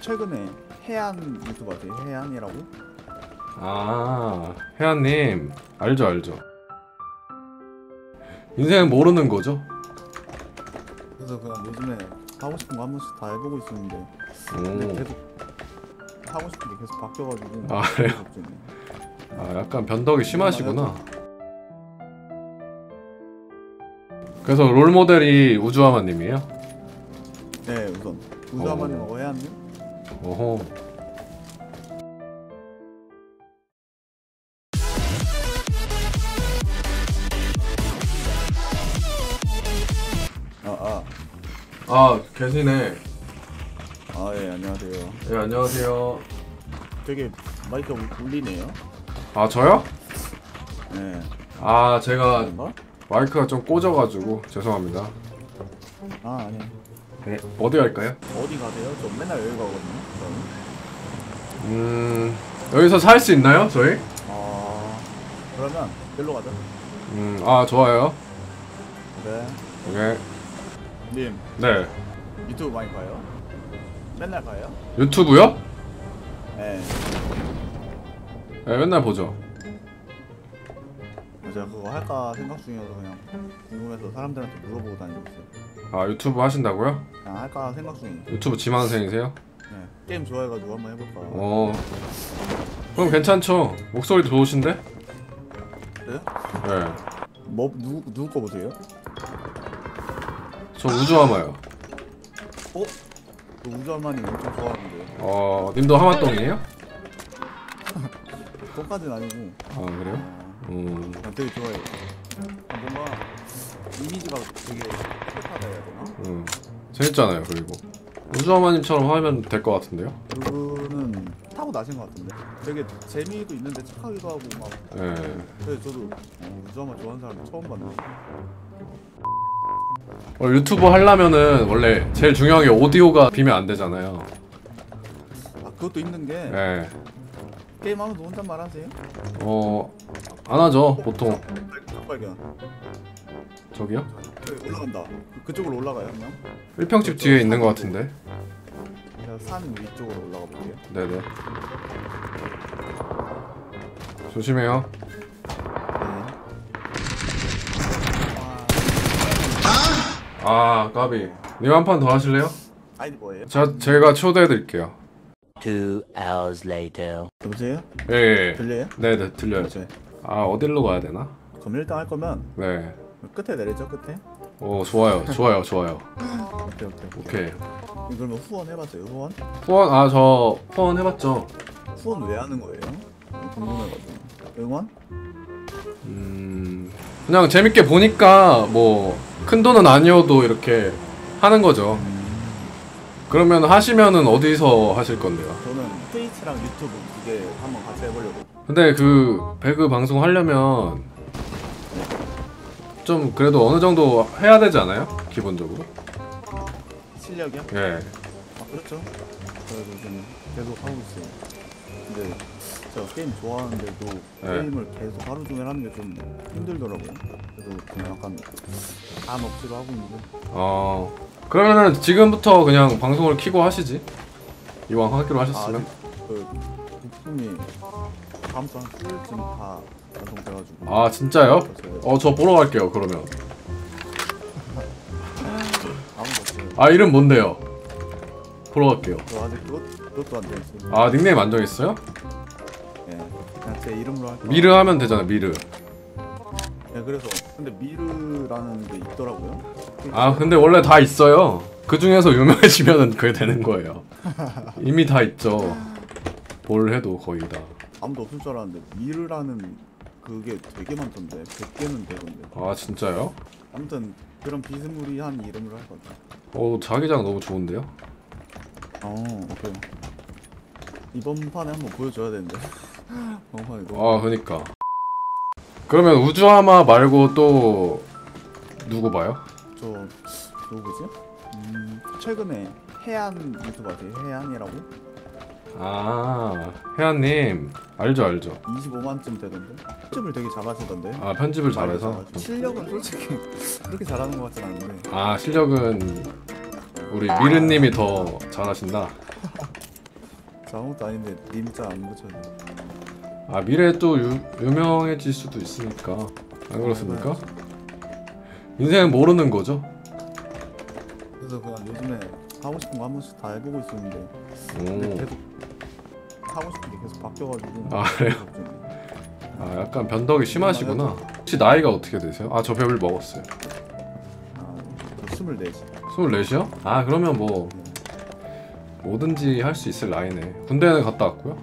최근에 해안 아세요? 해안이라고? 아 혜안님 알죠 알죠 인생은 모르는 거죠 그래서 그냥 요즘에 하고 싶은 거 한 번씩 다 해보고 있었는데 근데 오. 계속 하고 싶은 게 계속 바뀌어가지고 아, 그래요? 아 약간 변덕이 심하시구나 그래서 롤모델이 우주하마님이에요? 네 우선 우주아마님하고 해안님 오호. 아 아. 아 계시네. 아 예 안녕하세요. 예 안녕하세요. 되게 마이크 울리네요. 아 저요? 네 아 제가? 마이크가 좀 꽂아가지고 죄송합니다. 아 아니 네 어디 갈까요? 어디 가세요? 저 맨날 여기 가거든요 저는 음 여기서 살 수 있나요 저희? 아 그러면 일로 가자 음 아 좋아요 네 오케이 님 네 유튜브 많이 봐요? 맨날 봐요? 유튜브요? 네 네 맨날 보죠 제가 그거 할까 생각 중이어서 그냥 궁금해서 사람들한테 물어보고 다니고 있어요 아 유튜브 하신다고요? 그냥 할까 생각 중이에요 유튜브 지망생이세요? 네 게임 좋아해가지고 한번 해볼까 어 그럼 괜찮죠 목소리도 좋으신데? 그래요? 네저 뭐 누구 누구 거 보세요? 우주하마요 어? 저 우주할머니 엄청 좋아하는데 어 님도 하마똥이에요? 그것까진 아니고 아 그래요? 어, 음. 그냥 되게 좋아해요. 아, 뭔가 이미지가 되게 힙하다 해야 되나? 음. 재밌잖아요 그리고. 우주하마님처럼 하면 될 것 같은데요? 그거는 타고 나신 것 같은데? 되게 재미도 있는데 착하기도 하고 막. 예. 그래서 저도 어, 우주할머 좋아하는 사람 처음 봤는데. 원래 유튜브 하려면은 원래 제일 중요한 게 오디오가 비면 안 되잖아요. 아 그것도 있는 게 예 게임하면서 혼잣말 하세요? 어, 안 하죠, 보통. 발견 저기요? 그 올라간다 그- 그쪽으로 올라가요 한 명? 1평집 뒤에 있는 것 같은데. 제가 산 위쪽으로 올라가 볼게요 네네. 조심해요. 네. 아, 까비. 님 한 판 더 하실래요? 아이디 뭐예요? 자, 제가 초대해 드릴게요. Two hours later. 여보세요? 예, 예. 들려요? 네 네, 들려요. 네. 아, 어디로 가야 되나? 그럼 일단 할 거면 네. 끝에 내리죠 끝에? 오, 좋아요, 좋아요, 좋아요. 오케이 오케이 오케이 오케이. 그러면 후원 해봤어요 후원? 후원, 아, 저 후원 해봤죠. 후원 왜 하는 거예요? 궁금해가지고 응원? 음, 그냥 재밌게 보니까 뭐, 큰 돈은 아니어도 이렇게 하는 거죠. 그러면 하시면은 어디서 하실 건데요? 저는 트위치랑 유튜브 두 개 한번 같이 해보려고 근데 그 배그 방송 하려면 좀 그래도 어느 정도 해야 되지 않아요? 기본적으로? 실력이요? 예. 아 그렇죠 그래서 저는 계속 하고 있어요 근데 제가 게임 좋아하는데도 네. 게임을 계속 하루 종일 하는 게 좀 힘들더라고요 그래서 그냥 약간 안 억지로 하고 있는데 어. 그러면은 지금부터 그냥 방송을 키고 하시지. 이왕 하기로 하셨으면. 그 부품이 다음 주한 수요일쯤 다 완성돼가지고 아, 진짜요? 어, 저 보러 갈게요. 그러면. 아무도 없어요 아, 이름 뭔데요? 보러 갈게요. 저 아직 그것, 그것도 안 돼있어요 아, 닉네임 안 정했어요? 제 이름으로 할까 미르 하면 되잖아, 미르. 예, 그래서 근데 미르라는 게 있더라고요 아, 근데 원래 다 있어요. 그 중에서 유명해지면은 그게 되는 거예요. 이미 다 있죠. 뭘 해도 거의 다. 아무도 없을 줄 알았는데 미르라는 그게 되게 많던데 100개는 되던데 아, 진짜요? 아무튼 그런 비스무리한 이름으로 할 거죠 어, 자기장 너무 좋은데요? 어 오케이 이번 판에 한번 보여줘야 되는데 이번 판에 너무 아, 그니까. 그러면 우주하마 말고 또 누구 봐요? 저 누구지? 음 최근에 해안 아세요? 해안이라고? 아, 혜안님 알죠, 알죠. 25만쯤 되던데 편집을 되게 잘하시던데 아, 편집을 잘해서. 실력은 솔직히 그렇게 잘하는 것 같진 않은데 아, 실력은 우리 미르님이 더 잘하신다. 저 아무것도 아닌데 님자 안 붙여도 아 미래에 또 유, 유명해질 수도 있으니까 안 그렇습니까? 인생은 모르는 거죠. 그래서 그냥 요즘에 하고 싶은 거 한 번씩 다 해보고 있었는데 근데 오. 계속 하고 싶은 게 계속 바뀌어가지고 아, 그래요? 아 약간 변덕이 심하시구나. 혹시 나이가 어떻게 되세요? 아저 벽을 먹었어요. 아, 저 24시 24이요? 아 그러면 뭐 뭐든지 할 수 있을 나이네. 군대는 갔다 왔고요.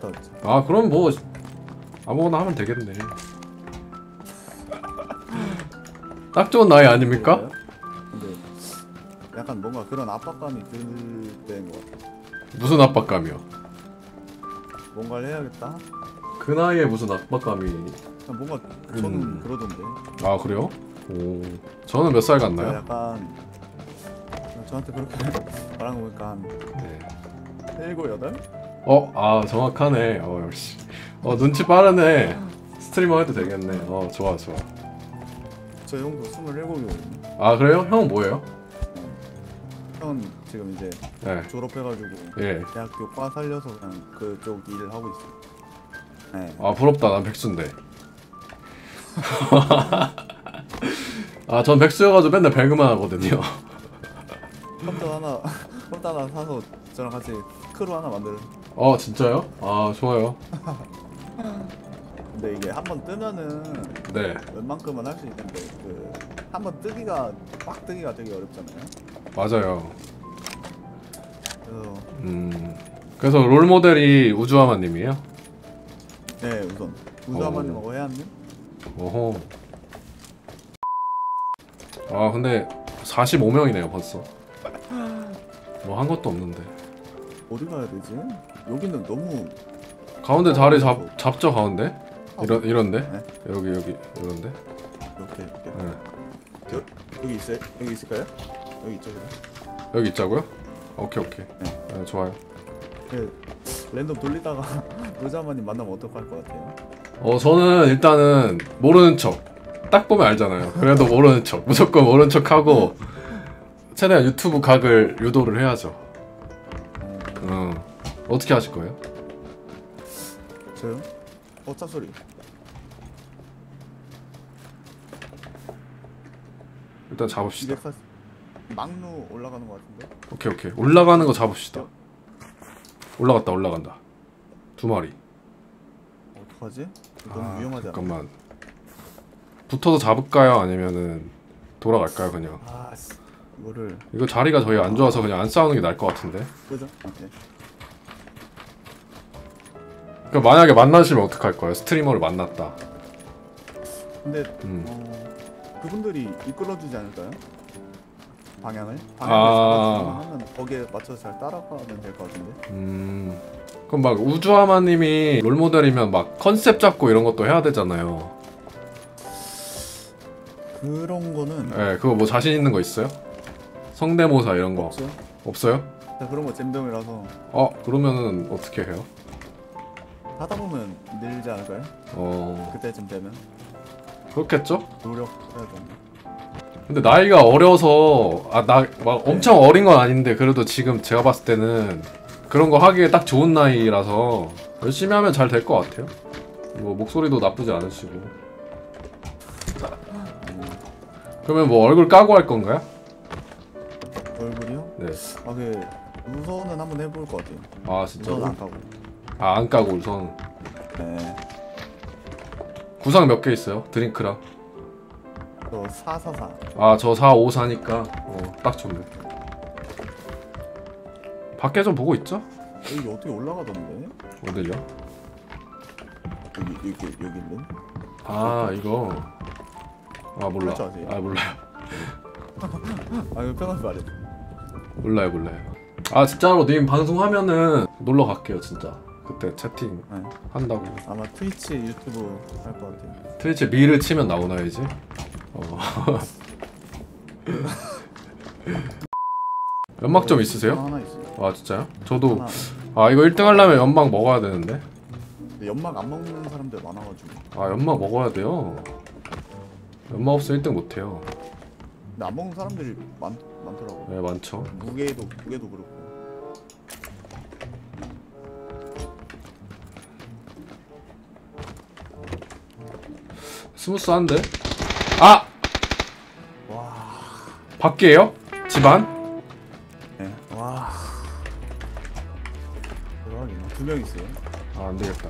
갔다 왔죠 아 그럼 뭐 아무거나 하면 되겠네. 딱 좋은 나이 아닙니까? 그래요? 근데 약간 뭔가 그런 압박감이 들 때인 것 같아요 무슨 압박감이요? 뭔가를 해야겠다 그 나이에 무슨 압박감이? 뭔가 저는 음. 그러던데 아 그래요? 오 저는 몇 살 같나요? 약간 저한테 그렇게 말한 거 보니까 한 네. 7, 8? 어, 아 정확하네. 어 역시. 어 눈치 빠르네. 스트리머 해도 되겠네. 어 좋아 좋아. 저 형도 27이거든요 아 그래요? 형 뭐예요? 형은 지금 이제 네. 졸업해가지고 예. 대학교 과 살려서 그냥 그쪽 일을 하고 있어요 네. 아 부럽다. 난 백수인데. 아 전 백수여가지고 맨날 배그만 하거든요. 컴퓨터 하나 컴퓨터 하나 사서 저랑 같이 크루 하나 만들어 어 진짜요? 아 좋아요. 근데 이게 한 번 뜨면은 네. 웬만큼은 할 수 있는데 그 한 번 뜨기가 빡 뜨기가 되게 어렵잖아요 맞아요. 그래서 음. 그래서 롤 모델이 우주하마님이에요? 네 우선 우주아마님하고 해안님 어허. 아 근데 45명이네요 벌써. 뭐 한 것도 없는데. 어디 가야 되지? 여기는 너무 가운데 자리 잡 잡죠 가운데? 이런 이런데? 네. 여기 여기 이런데? 이렇게 이렇게 네. 여, 여기 있어요? 여기 있을까요? 여기 있죠 그럼 여기 있자고요? 오케이 오케이. 네. 네, 좋아요. 그 랜덤 돌리다가 우주아마님 만나면 어떡할 것 같아요? 어 저는 일단은 모르는 척. 딱 보면 알잖아요. 그래도 모르는 척. 무조건 모르는 척 하고 최대한 유튜브 각을 유도를 해야죠. 어, 어. 어떻게 하실 거예요? 저요? 어, 차 소리. 일단 잡읍시다. 240. 막루 올라가는 것 같은데? 오케이 오케이. 올라가는 거 잡읍시다. 올라갔다 올라간다. 두 마리. 어떡하지? 너무 아, 위험하지? 잠깐만. 붙어서 잡을까요? 아니면은 돌아갈까요? 그냥. 아, 씨. 이거를 이거 자리가 저희 안 좋아서 그냥 안 싸우는 게 나을 것 같은데. 끄죠? 오케이. 그 만약에 만나시면 어떡할 거예요? 스트리머를 만났다. 근데 음. 어, 그분들이 이끌어주지 않을까요? 방향을? 아. 방향을 하면 거기에 맞춰서 잘 따라가면 될 것 같은데? 음. 그럼 막 우주하마님이 롤 모델이면 막 컨셉 잡고 이런 것도 해야 되잖아요. 그런 거는 예, 그거 뭐 자신 있는 거 있어요? 성대모사 이런 거 없어요? 없어요? 자, 그런 거 잼병이라서 어, 그러면은 어떻게 해요? 하다 보면 늘지 않을까요? 어, 그때쯤 되면 그렇겠죠? 노력해야죠. 근데 나이가 어려서 아 나 막 엄청 어린 건 아닌데 그래도 지금 제가 봤을 때는 그런 거 하기에 딱 좋은 나이라서 열심히 하면 잘 될 것 같아요. 뭐 목소리도 나쁘지 않으시고. 그러면 뭐 얼굴 까고 할 건가요? 얼굴이요? 네. 아, 그 우선은 한번 해볼 것 같아요. 아 진짜. 우선 안 가고. 아 안 까고 우선 네. 구상 몇 개 있어요? 드링크랑. 저 444. 아저 4, 5, 4니까 어, 딱 좋네. 밖에 좀 보고 있죠? 여기 어떻게 올라가던데? 어딜요? 여기 여기 여기 있는? 아 이거 아 몰라. 아 몰라요. 아 이거 편하게 말해. 몰라요 몰라요. 아 진짜로 님 방송하면은 놀러 갈게요 진짜. 그때 채팅 네. 한다고. 아마 트위치 유튜브 할 것 같아요. 트위치 미를 치면 나오나요 이제? 어. 연막 좀 있으세요? 하나 있어요. 아 진짜요? 저도 하나. 아 이거 1등 하려면 연막 먹어야 되는데. 근데 연막 안 먹는 사람들 많아가지고. 아 연막 먹어야 돼요. 연막 없으면 1등 못해요. 근데 안 먹는 사람들이 많 많더라고. 네 많죠. 무게도 무게도 그렇고. 스무스한데? 아! 와. 밖에요? 집안? 네. 와. 대박이네. 두명 있어요. 아 안 되겠다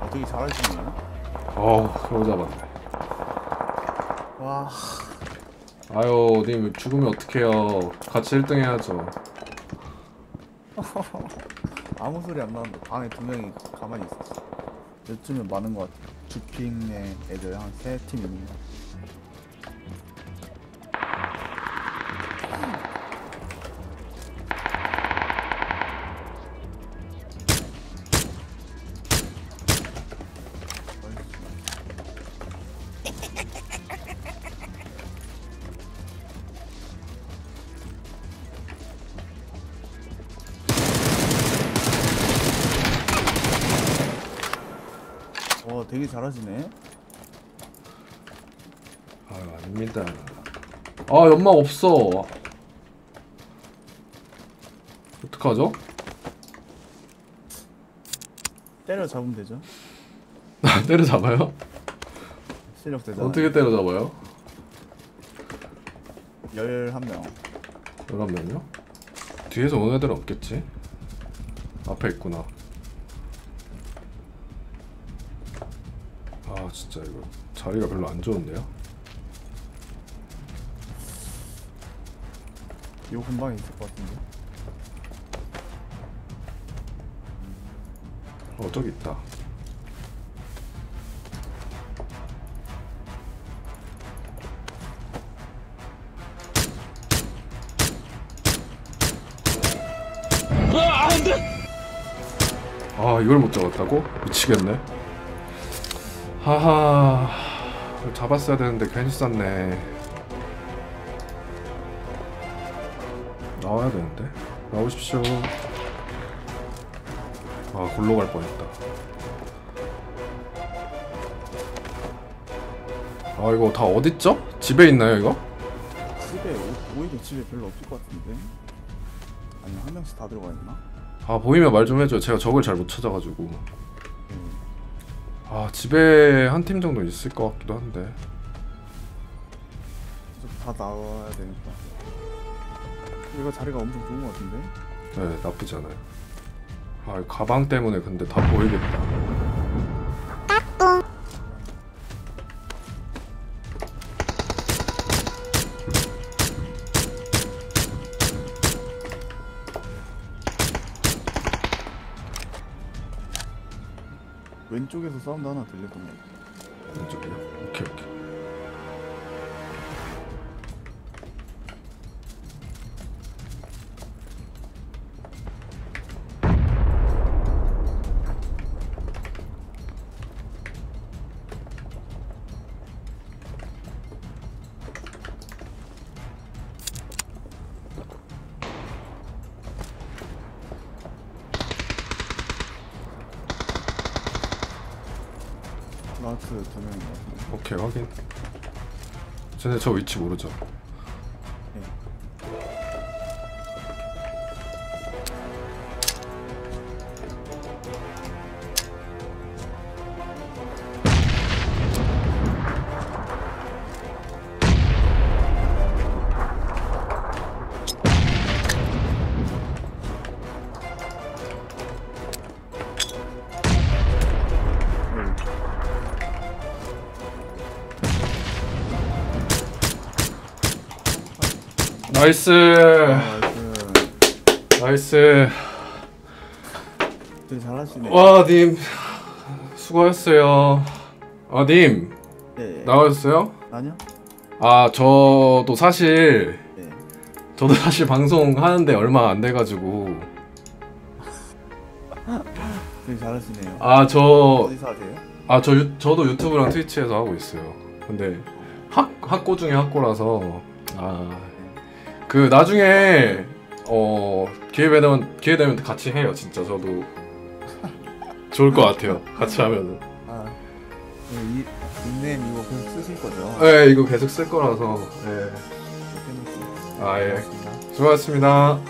아, 되게 잘하시네요. 어우 겨우 잡았네 와. 아유 님 죽으면 어떡해요 같이 1등 해야죠 아무 소리 안 나는데 방에 두 명이 가만히 있었어. 요즘은 많은 것 같아. 주핑의 애들 한 세 팀 있는 거. 와, 되게 잘하시네. 아유 아닙니다 아 연막 없어 어떡하죠? 때려 잡으면 되죠. 때려잡아요? 실력 되잖아. 어떻게 때려잡아요? 11명. 잠깐만요 뒤에서 오는 애들은 없겠지? 앞에 있구나 아 진짜 이거 자리가 별로 안 좋은데요? 요 근방에 있을 것 같은데. 어 저기 있다 아 이걸 못 잡았다고? 미치겠네 하하 잡았어야 되는데 괜히 쌌네 나와야 되는데 나오십시오 아 골로 갈 뻔했다 아 이거 다 어딨죠? 집에 있나요 이거? 집에, 오- 오히려 집에 별로 없을 것 같은데. 아니, 한 명씩 다 들어가 있나? 아 보이면 말 좀 해줘요 제가 적을 잘 못 찾아가지고 음. 아 집에 한 팀 정도 있을 것 같기도 한데 다 나와야 되니까. 이거 자리가 엄청 좋은 것 같은데? 네 나쁘지 않아요 아이 가방 때문에 근데 다 보이겠다 왼쪽에서 사운드 하나 들렸던 것 같아. 왼쪽이요? 오케이 오케이 두 명인 것 같은데. 오케이 확인 쟤네 저 위치 모르죠? 나이스 아, 그, 나이스 되게 잘하시네. 와 님 수고하셨어요 아님 네. 나와주세요 아니요? 아 저도 사실 네. 저도 사실 방송 하는데 얼마 안 돼가지고 되게 잘하시네요. 아 저 어디서 하세요? 아저 저도 유튜브랑 트위치에서 하고 있어요. 근데 학 학고 중에 학고라서 아 그 나중에 어 기회 되면 기회 되면 같이 해요. 진짜 저도 좋을 것 같아요. 같이 하면은. 아, 네, 이 닉네임 이거 계속 쓰실 거죠? 네 이거 계속 쓸 거라서. 네. 네. 아 예. 고맙습니다. 수고하셨습니다.